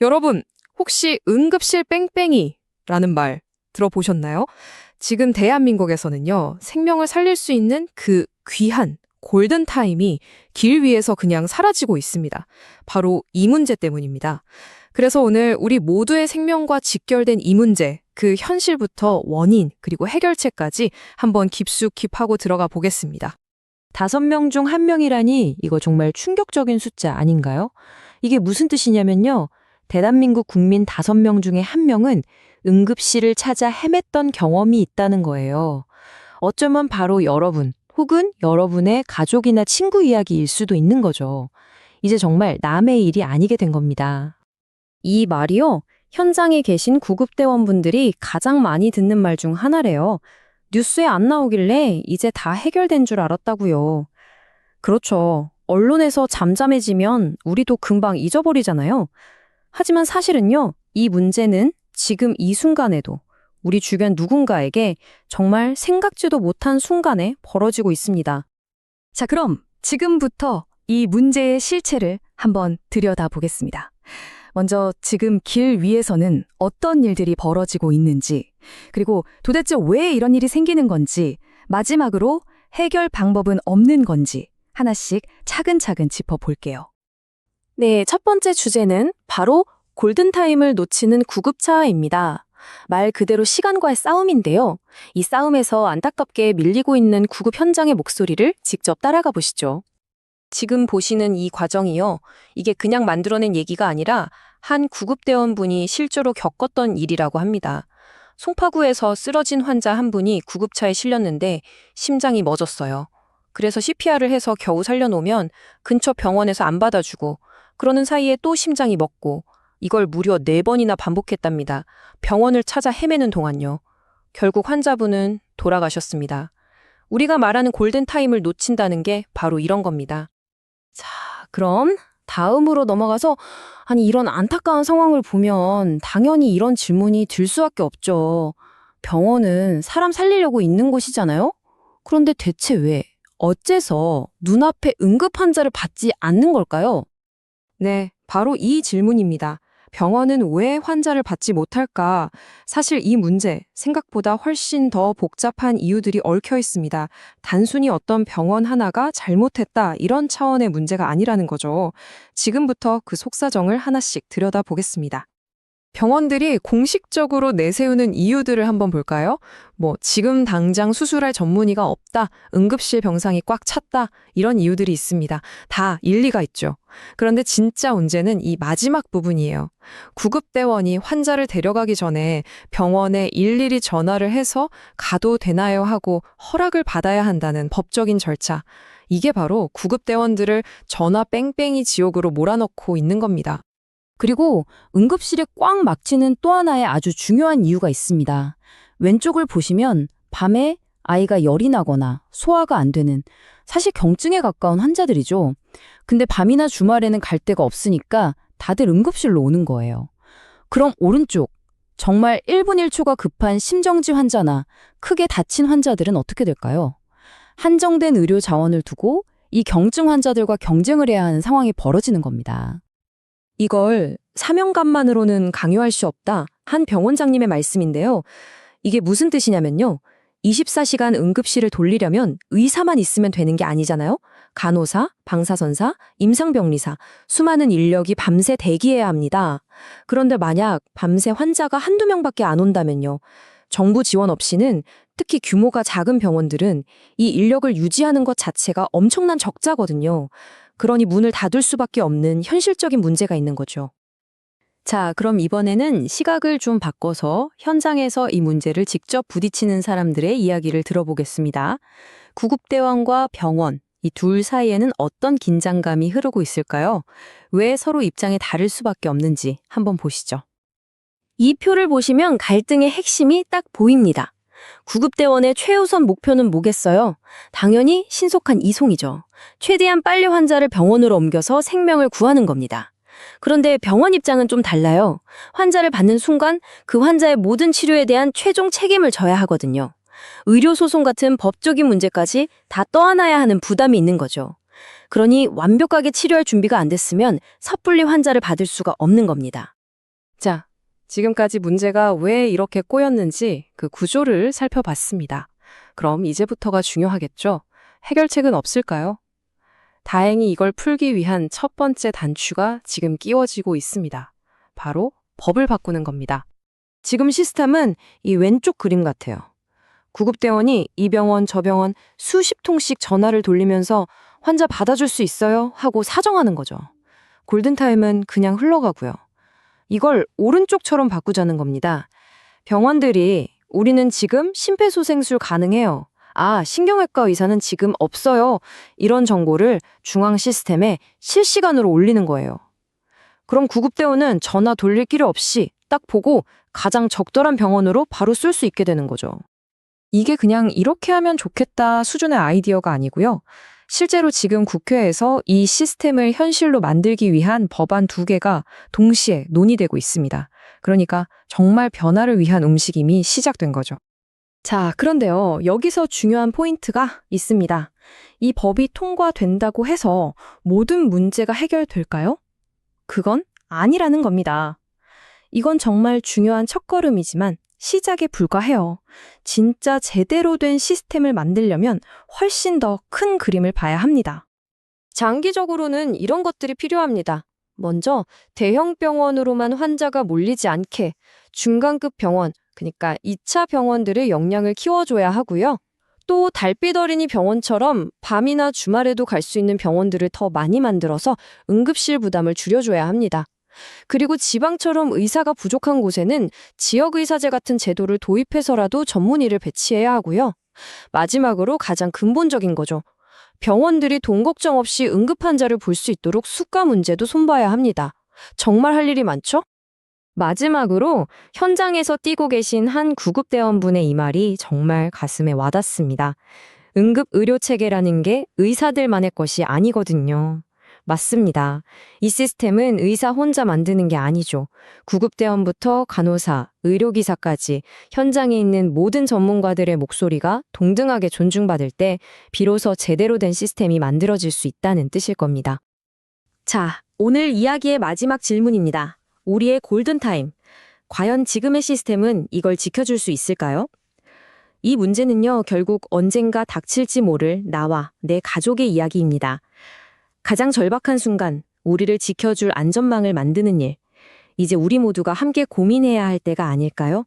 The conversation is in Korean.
여러분, 혹시 응급실 뺑뺑이라는 말 들어보셨나요? 지금 대한민국에서는요, 생명을 살릴 수 있는 그 귀한 골든타임이 길 위에서 그냥 사라지고 있습니다. 바로 이 문제 때문입니다. 그래서 오늘 우리 모두의 생명과 직결된 이 문제, 그 현실부터 원인, 그리고 해결책까지 한번 깊숙이 파고 들어가 보겠습니다. 다섯 명 중 한 명이라니 이거 정말 충격적인 숫자 아닌가요? 이게 무슨 뜻이냐면요. 대한민국 국민 다섯 명 중에 한 명은 응급실을 찾아 헤맸던 경험이 있다는 거예요. 어쩌면 바로 여러분 혹은 여러분의 가족이나 친구 이야기일 수도 있는 거죠. 이제 정말 남의 일이 아니게 된 겁니다. 이 말이요. 현장에 계신 구급대원분들이 가장 많이 듣는 말 중 하나래요. 뉴스에 안 나오길래 이제 다 해결된 줄 알았다고요. 그렇죠. 언론에서 잠잠해지면 우리도 금방 잊어버리잖아요. 하지만 사실은요. 이 문제는 지금 이 순간에도 우리 주변 누군가에게 정말 생각지도 못한 순간에 벌어지고 있습니다. 자, 그럼 지금부터 이 문제의 실체를 한번 들여다보겠습니다. 먼저 지금 길 위에서는 어떤 일들이 벌어지고 있는지, 그리고 도대체 왜 이런 일이 생기는 건지, 마지막으로 해결 방법은 없는 건지 하나씩 차근차근 짚어볼게요. 네, 첫 번째 주제는 바로 골든타임을 놓치는 구급차입니다. 말 그대로 시간과의 싸움인데요. 이 싸움에서 안타깝게 밀리고 있는 구급 현장의 목소리를 직접 따라가 보시죠. 지금 보시는 이 과정이요. 이게 그냥 만들어낸 얘기가 아니라 한 구급대원분이 실제로 겪었던 일이라고 합니다. 송파구에서 쓰러진 환자 한 분이 구급차에 실렸는데 심장이 멎었어요. 그래서 CPR을 해서 겨우 살려놓으면 근처 병원에서 안 받아주고 그러는 사이에 또 심장이 멎고 이걸 무려 네번이나 반복했답니다. 병원을 찾아 헤매는 동안요. 결국 환자분은 돌아가셨습니다. 우리가 말하는 골든타임을 놓친다는 게 바로 이런 겁니다. 자, 그럼 다음으로 넘어가서 아니 이런 안타까운 상황을 보면 당연히 이런 질문이 들 수밖에 없죠. 병원은 사람 살리려고 있는 곳이잖아요. 그런데 대체 왜 어째서 눈앞에 응급 환자를 받지 않는 걸까요? 네, 바로 이 질문입니다. 병원은 왜 환자를 받지 못할까? 사실 이 문제 생각보다 훨씬 더 복잡한 이유들이 얽혀 있습니다. 단순히 어떤 병원 하나가 잘못했다 이런 차원의 문제가 아니라는 거죠. 지금부터 그 속사정을 하나씩 들여다보겠습니다. 병원들이 공식적으로 내세우는 이유들을 한번 볼까요? 뭐, 지금 당장 수술할 전문의가 없다, 응급실 병상이 꽉 찼다, 이런 이유들이 있습니다. 다 일리가 있죠. 그런데 진짜 문제는 이 마지막 부분이에요. 구급대원이 환자를 데려가기 전에 병원에 일일이 전화를 해서 가도 되나요 하고 허락을 받아야 한다는 법적인 절차. 이게 바로 구급대원들을 전화 뺑뺑이 지옥으로 몰아넣고 있는 겁니다. 그리고 응급실에 꽉 막히는 또 하나의 아주 중요한 이유가 있습니다. 왼쪽을 보시면 밤에 아이가 열이 나거나 소화가 안 되는 사실 경증에 가까운 환자들이죠. 근데 밤이나 주말에는 갈 데가 없으니까 다들 응급실로 오는 거예요. 그럼 오른쪽, 정말 1분 1초가 급한 심정지 환자나 크게 다친 환자들은 어떻게 될까요? 한정된 의료 자원을 두고 이 경증 환자들과 경쟁을 해야 하는 상황이 벌어지는 겁니다. 이걸 사명감만으로는 강요할 수 없다. 한 병원장님의 말씀인데요. 이게 무슨 뜻이냐면요. 24시간 응급실을 돌리려면 의사만 있으면 되는 게 아니잖아요. 간호사, 방사선사, 임상병리사, 수많은 인력이 밤새 대기해야 합니다. 그런데 만약 밤새 환자가 한두 명밖에 안 온다면요. 정부 지원 없이는 특히 규모가 작은 병원들은 이 인력을 유지하는 것 자체가 엄청난 적자거든요. 그러니 문을 닫을 수밖에 없는 현실적인 문제가 있는 거죠. 자, 그럼 이번에는 시각을 좀 바꿔서 현장에서 이 문제를 직접 부딪히는 사람들의 이야기를 들어보겠습니다. 구급대원과 병원, 이 둘 사이에는 어떤 긴장감이 흐르고 있을까요? 왜 서로 입장이 다를 수밖에 없는지 한번 보시죠. 이 표를 보시면 갈등의 핵심이 딱 보입니다. 구급대원의 최우선 목표는 뭐겠어요? 당연히 신속한 이송이죠. 최대한 빨리 환자를 병원으로 옮겨서 생명을 구하는 겁니다. 그런데 병원 입장은 좀 달라요. 환자를 받는 순간 그 환자의 모든 치료에 대한 최종 책임을 져야 하거든요. 의료소송 같은 법적인 문제까지 다 떠안아야 하는 부담이 있는 거죠. 그러니 완벽하게 치료할 준비가 안 됐으면 섣불리 환자를 받을 수가 없는 겁니다. 자, 지금까지 문제가 왜 이렇게 꼬였는지 그 구조를 살펴봤습니다. 그럼 이제부터가 중요하겠죠? 해결책은 없을까요? 다행히 이걸 풀기 위한 첫 번째 단추가 지금 끼워지고 있습니다. 바로 법을 바꾸는 겁니다. 지금 시스템은 이 왼쪽 그림 같아요. 구급대원이 이 병원 저 병원 수십 통씩 전화를 돌리면서 환자 받아줄 수 있어요 하고 사정하는 거죠. 골든타임은 그냥 흘러가고요. 이걸 오른쪽처럼 바꾸자는 겁니다. 병원들이 우리는 지금 심폐소생술 가능해요. 아, 신경외과 의사는 지금 없어요. 이런 정보를 중앙 시스템에 실시간으로 올리는 거예요. 그럼 구급대원은 전화 돌릴 필요 없이 딱 보고 가장 적절한 병원으로 바로 쏠수 있게 되는 거죠. 이게 그냥 이렇게 하면 좋겠다 수준의 아이디어가 아니고요. 실제로 지금 국회에서 이 시스템을 현실로 만들기 위한 법안 두 개가 동시에 논의되고 있습니다. 그러니까 정말 변화를 위한 움직임이 시작된 거죠. 자, 그런데요. 여기서 중요한 포인트가 있습니다. 이 법이 통과된다고 해서 모든 문제가 해결될까요? 그건 아니라는 겁니다. 이건 정말 중요한 첫걸음이지만 시작에 불과해요. 진짜 제대로 된 시스템을 만들려면 훨씬 더 큰 그림을 봐야 합니다. 장기적으로는 이런 것들이 필요합니다. 먼저 대형 병원으로만 환자가 몰리지 않게 중간급 병원, 그러니까 2차 병원들의 역량을 키워줘야 하고요. 또 달빛 어린이 병원처럼 밤이나 주말에도 갈 수 있는 병원들을 더 많이 만들어서 응급실 부담을 줄여줘야 합니다. 그리고 지방처럼 의사가 부족한 곳에는 지역의사제 같은 제도를 도입해서라도 전문의를 배치해야 하고요. 마지막으로 가장 근본적인 거죠. 병원들이 돈 걱정 없이 응급 환자를 볼 수 있도록 수가 문제도 손봐야 합니다. 정말 할 일이 많죠? 마지막으로 현장에서 뛰고 계신 한 구급대원분의 이 말이 정말 가슴에 와닿습니다. 응급 의료 체계라는 게 의사들만의 것이 아니거든요. 맞습니다. 이 시스템은 의사 혼자 만드는 게 아니죠. 구급대원부터 간호사, 의료기사까지 현장에 있는 모든 전문가들의 목소리가 동등하게 존중받을 때 비로소 제대로 된 시스템이 만들어질 수 있다는 뜻일 겁니다. 자, 오늘 이야기의 마지막 질문입니다. 우리의 골든타임. 과연 지금의 시스템은 이걸 지켜줄 수 있을까요? 이 문제는요, 결국 언젠가 닥칠지 모를 나와 내 가족의 이야기입니다. 가장 절박한 순간, 우리를 지켜줄 안전망을 만드는 일. 이제 우리 모두가 함께 고민해야 할 때가 아닐까요?